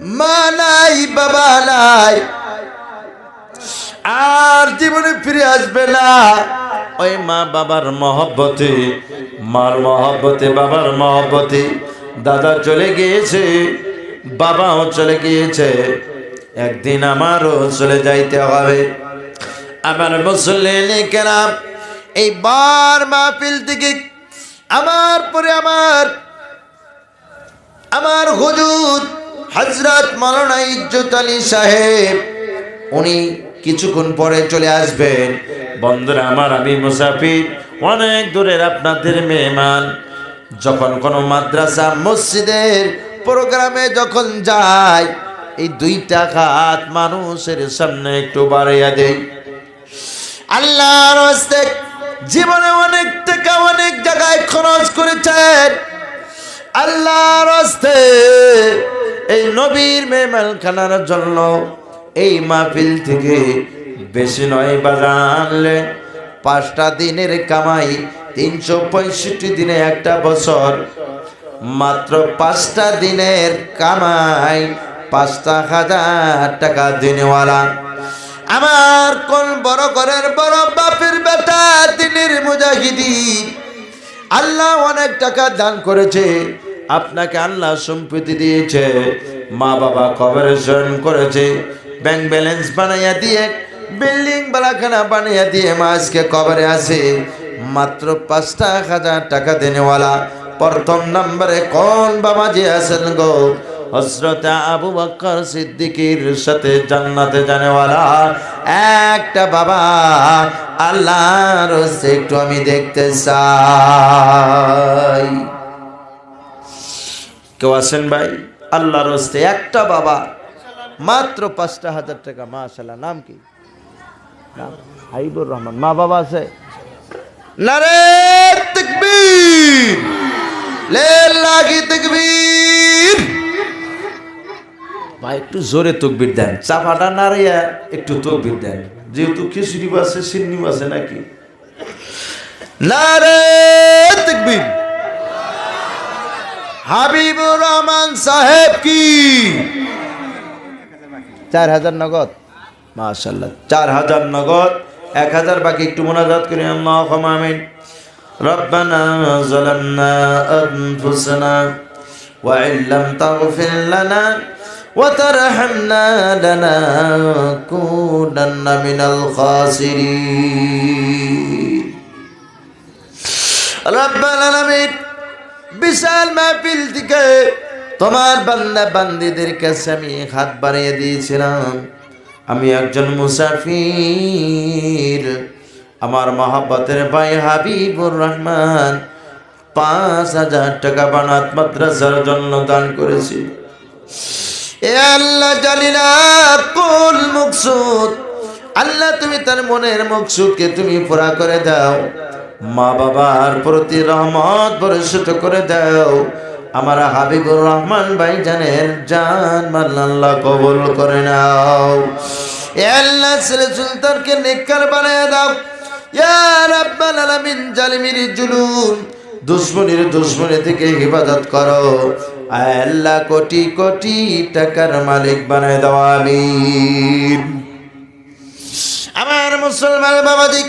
মা নাই বাবা নাই। আর জীবনে ফিরে আসবে না। ওই মা বাবার মহব্বতে, মার মহব্বতে, বাবার মহব্বতে দাদা চলে গিয়েছে, বাবাও চলে গিয়েছে। একদিন আমারও চলে যাইতে হবে। আমার মুসল্লি কেরাম এই বার মাহফিল থেকে আমার পরে আমার আমার হুজুর হজরত মালানা ইজ্জত আলী সাহেব, উনি কিছুক্ষণ পরে চলে আসবেন। বন্ধুরা, আমার, আমি মুসাফির, অনেক দূরের আপনাদের মেহমান। যখন কোনো মাদ্রাসা, মসজিদের প্রোগ্রামে যখন যায়, এই দুইটা হাত মানুষের সামনে একটু বাড়াইয়া দেয় আল্লাহর জীবনে অনেক টাকা, অনেক জায়গায় খরচ করেছেন। আল্লাহর হস্তে এই নবীর মেহমানখানার জন্য এই মাহফিল থেকে বেশি নয় বাজানলে পাঁচটা দিনের কামাই, তিনশো পঁয়ষট্টি দিনে একটা বছর। মাত্র পাঁচটা দিনের কামাই, পাঁচটা হাজার টাকা দিনেওয়ালা। আমার কোন বড় ঘরের বড় বাপের বেটা, দিনের মুজাহিদি আল্লাহ অনেক টাকা দান করেছে। আপনাকে আল্লাহ সম্পত্তি দিয়েছে। মা বাবা কবরে জয়েন করেছে। ব্যাংক ব্যালেন্স বানাইয়া দিয়ে বিল্ডিং বালাখানা বানাইয়া দিয়ে মা আজকে কবরে আছে। মাত্র পাঁচটা হাজার টাকা দেনেওয়ালা। প্রথম নম্বরে কোন বাবা যে আছেন গো? হজরত আবু বকর সিদ্দিকির সাথে জান্নাতে জানেওয়ালা। একটা বাবা, আল্লাহর একটু আমি দেখতে চাই। কেউ আছেন ভাই? আল্লাহর হস্তে একটা বাবা, মাত্র পাঁচটা হাজার টাকা মা মাশাল্লাহ নাম কি? হাইবুর রহমান। মা বাবা আছে? নারে ভাই, একটু জোরে চাপাটা একটু যেহেতু খিচুড়ি নাকি? নারে হাবিবুর রহমান সাহেব কি চার হাজার নগদ মাশাল্লাহ চার হাজার নগদ এক হাজার বাকি একটু মোনাজাত করি আল্লাহ আমিন ربنا ظلمنا أنفسنا وإن لم تغفر لنا وترحمنا لنكونن من الخاسرين রব্বাল আলামিন বিশাল মাহফিল থেকে তোমার বান্দা বান্দিদের কাছে আমি হাত বাড়িয়ে দিয়েছিলাম। আমি একজন মুসাফির। আমার মহাব্বতের ভাই হাবিবুর রহমান পাঁচ হাজার টাকা বানাত মাদ্রাসার জন্য দান করেছি। এ আল্লাহ জালিনা কুল মুকসুদ। আল্লাহ, তুমি তার মনের মকসুদকে তুমি পুরা করে দাও। মা বাবার প্রতি রহমত বরিষ্ঠ করে দাও। আমার হাবিবুর রহমান ভাই জানের জান মাল্লাহ কবুল করে নাও। আল্লাহ ছেলে সুলতানকে নেককার বানায় দাও। ইয়া রাব্বাল আলামিন জালিমির জুলুম, দুশ্মনের দুশ্মনী থেকে হেফাজত করো। আল্লাহ, কোটি কোটি টাকার মালিক বানায় দাও, আমিন। আমার মুসলমান বাবাদিক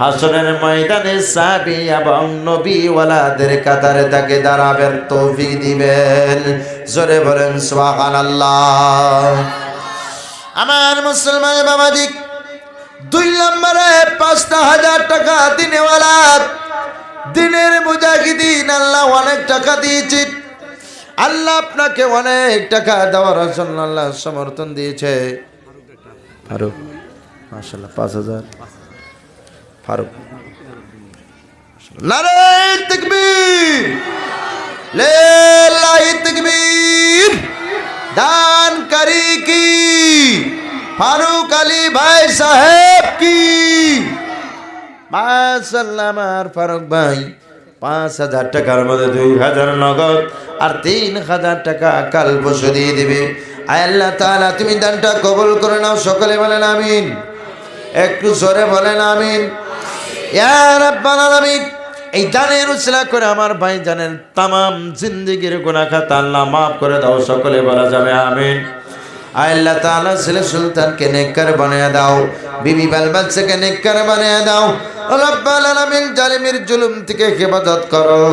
হাসনের ময়দানে সাবি এবং নবীওয়ালাদের কাতারে তাকে দাঁড়াবেন তৌফিক দিবেন। জোরে বলেন, সুবহানাল্লাহ। আমার মুসলমান বাবা দিক দুই নম্বরে পাঁচটা হাজার টাকা দিনেওয়ালা, দিনের মুজাহিদিন আল্লাহ অনেক টাকা দিয়েছি। আল্লাহ আপনাকে অনেক টাকা দেওয়ার জন্য আল্লাহ সমর্থন দিয়েছে। ফারুক মাসাল্লাহ পাঁচ হাজার। ফারুক। নারে তকবীর লিল্লাহি তকবীর দানকারী কি? ফারুক আলী ভাই সাহেব কি? মাশাল্লাহ আমার ফারুক ভাই, পাঁচ হাজার টাকার মধ্যে দুই হাজার নগদ আর তিন হাজার টাকা কাল বসে দিয়ে দিবে। আল্লাহ তাআলা, তুমি দানটা কবুল করে নাও, সকলে বলেন আমিন। একটু জোরে বলেন আমিন। এই দানের উসলা করে আমার ভাই জানেন তামাম জিন্দিগির গুনাহ খাতা আল্লাহ মাফ করে দাও, সকলে বলা যাবে আয় আল্লাহ তাআলা ছেলে সুলতানকে নেককার বানিয়ে দাও, বিবি বাল বাচ্চাকে নেককার বানিয়ে দাও। রব্বাল আলামিন, জালিমের জুলুম থেকে হেফাজত করো।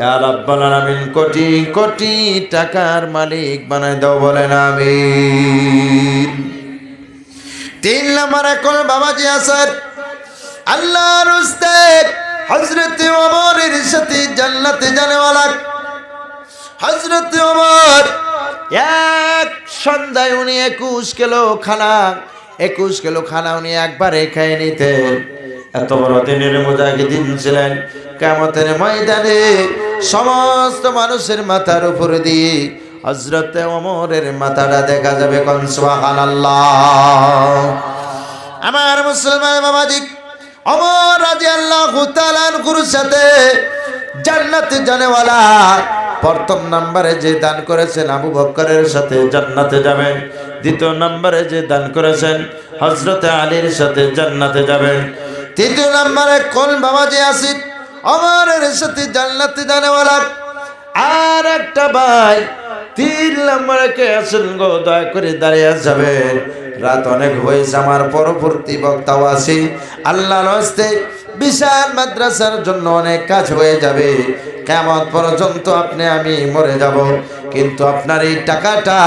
ইয়া রাব্বাল আলামিন, কোটি কোটি টাকার মালিক বানায় দাও, বলেন, আমিন। তিন নম্বর, এখন বাবাজি আসার। আল্লাহর উস্তাদ হযরত ওমরের সাথে জান্নাতে জানেওয়ালা। হযরত ওমর, এক সন্ধ্যায় উনি একুশ কিলো খানা, একুশ কিলো খানা উনি একবারে খেয়ে নিতেন। এত বড় দিনের মুজাহিদিন ছিলেন কেমতের ময়দানে সমস্ত মানুষের মাথার উপর দিয়ে হজরত ওমরের মাথাটা দেখা যাবে আল্লাহ আমার মুসলমান বাবাজি রাজি আল্লাহ গুরুর সাথে জান্নাতে জানেওয়ালা প্রথম নম্বরে যে দান করেছেন আবু বক্করের সাথে জান্নাতে যাবেন। দ্বিতীয় নম্বরে যে দান করেছেন হজরতে আলীর সাথে জান্নাতে যাবেন। তৃতীয় নম্বরে কোন বাবা যে আসিন অমরের সাথে জান্নাতে জানেওয়ালা? আর একটা ভাই তিন নম্বরে কে আছেন গো? দয়া করে দাঁড়িয়ে যাবেন। রাত অনেক হয়েছে, আমার পরবর্তী বক্তাও আছে। আল্লাহ হস্তে বিশাল মাদ্রাসার জন্য অনেক কাজ হয়ে যাবে। কেমন পর্যন্ত আপনি, আমি মরে যাব। কিন্তু আপনার এই টাকাটা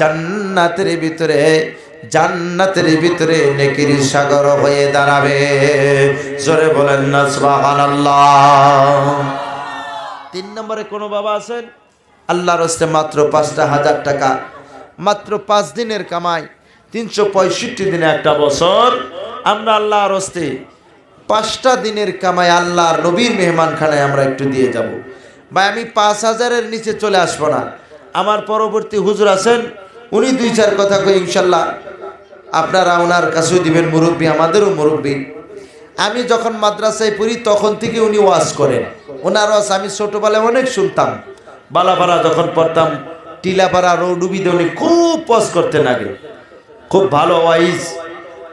জান্নাতের ভিতরে জান্নাতের ভিতরে নেকির সাগর হয়ে দাঁড়াবে। জোরে বলেন না তিন নম্বরে কোনো বাবা আছেন? আল্লাহর হস্তে মাত্র পাঁচটা হাজার টাকা, মাত্র পাঁচ দিনের কামাই, তিনশো পঁয়ষট্টি দিনে একটা বছর। আমরা আল্লাহর হস্তে পাঁচটা দিনের কামাই আল্লাহর নবীর মেহমানখানায় আমরা একটু দিয়ে যাব। ভাই, আমি পাঁচ হাজারের নিচে চলে আসব না। আমার পরবর্তী হুজুর আছেন, উনি দুই চার কথা কই, ইনশাল্লাহ। আপনারা ওনার কাছেও দিবেন, মুরব্বী আমাদেরও মুরব্বী। আমি যখন মাদ্রাসায় পড়ি, তখন থেকে উনি ওয়াজ করেন। ওনার ওয়াজ আমি ছোটোবেলায় অনেক শুনতাম। বালাপাড়া যখন পড়তাম, টিলাপাড়া রৌডুবিতে উনি খুব পজ করতেন আগে। খুব ভালো ওয়াইজ।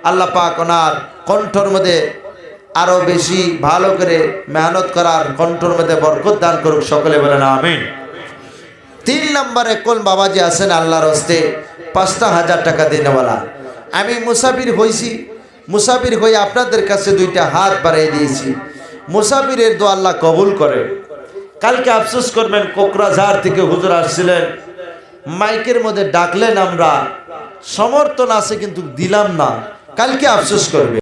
আল্লাহ পাক ওনার কণ্ঠর মধ্যে আরও বেশি ভালো করে মেহনত করার কণ্ঠর মধ্যে বরকত দান করুক সকলে বলেন, আমিন। তিন নম্বরে কোন বাবাজি আছেন আল্লাহর হস্তে, পাঁচটা হাজার টাকা দিনেওয়ালা। আমি মুসাফির হয়েছি মুসাফির হয়ে আপনাদের কাছে দুইটা হাত বাড়িয়ে দিয়েছি। মুসাফিরের দো আল্লাহ কবুল করে। কালকে আফসোস করবেন, কোকরাঝাড় থেকে হুজুর আসছিলেন। মাইকের মধ্যে ডাকলেন আমরা। সমর্থন আছে কিন্তু দিলাম না। কালকে আফসোস করবে।